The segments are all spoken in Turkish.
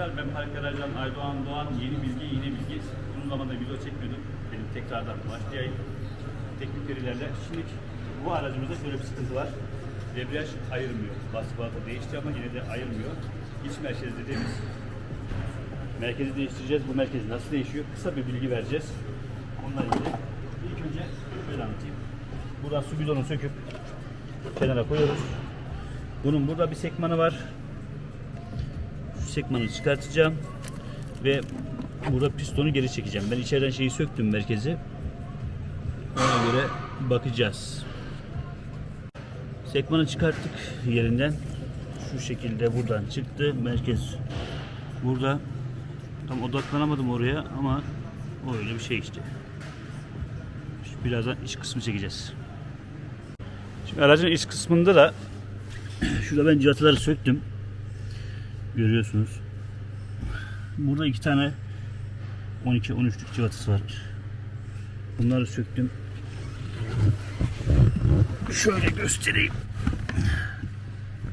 arkadaşlar. Ben Park Garaj'dan Aydoğan Doğan. Yeni bilgi, yeni bilgi. Uzun zamandır video çekmiyordum. Benim tekrardan başlayayım. Teknik verilerle. Şimdi bu aracımızda şöyle bir sıkıntı var. Debriyaj ayırmıyor. Baskı balata değişti ama yine de ayırmıyor. İç merkez dediğimiz merkezi değiştireceğiz. Bu merkez nasıl değişiyor? Kısa bir bilgi vereceğiz. Onunla ilgili. İlk önce şöyle anlatayım. Buradan su bidonu söküp kenara koyuyoruz. Bunun burada bir sekmanı var. Sekmanı çıkartacağım ve burada pistonu geri çekeceğim. Ben içeriden şeyi söktüm merkezi. Ona göre bakacağız. Sekmanı çıkarttık yerinden. Şu şekilde buradan çıktı. Merkez burada. Tam odaklanamadım oraya ama öyle bir şey işte. Şimdi birazdan iç kısmı çekeceğiz. Şimdi aracın iç kısmında da şurada ben civataları söktüm. Görüyorsunuz. Burada iki tane 12-13'lük civatası var. Bunları söktüm. Şöyle göstereyim.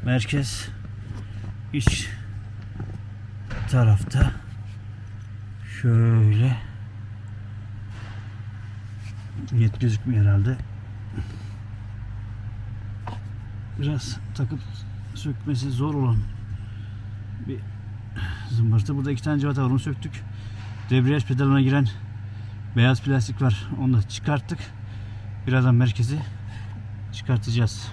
Merkez iç tarafta şöyle net gözükmüyor herhalde. Biraz takıp sökmesi zor olan bir zımbırtı. Burada iki tane civata var onu söktük. Debriyaj pedalına giren beyaz plastik var. Onu da çıkarttık. Birazdan merkezi çıkartacağız.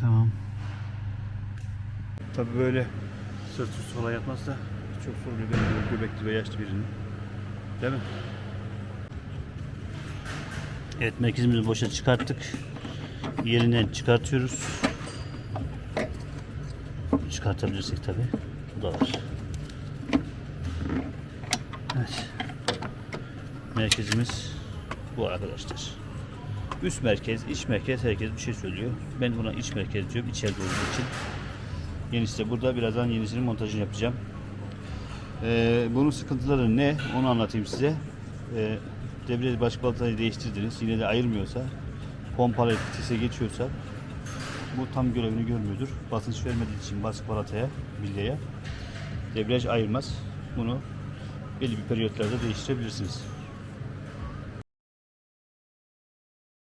Tamam. Tabi böyle sırt üstü falan yatmazsa çok sorun oluyor göbekli ve yaşlı birinin. Değil mi? Evet merkezimizi boşa çıkarttık. Yerinden çıkartıyoruz. Çıkartabilirsek tabi. Bu da var. Evet. Merkezimiz bu arkadaşlar. Üst merkez, iç merkez herkes bir şey söylüyor. Ben buna iç merkez diyorum içeride olduğu için. Yenisi de burada. Birazdan yenisinin montajını yapacağım. Ee, bunun sıkıntıları ne? Onu anlatayım size. Ee, debriyaj baş balatayı değiştirdiniz. Yine de ayırmıyorsa, pompalı vitese geçiyorsa bu tam görevini görmüyordur. Basınç vermediği için baskı balataya, bilyaya debriyaj ayırmaz. Bunu belli bir periyotlarda değiştirebilirsiniz.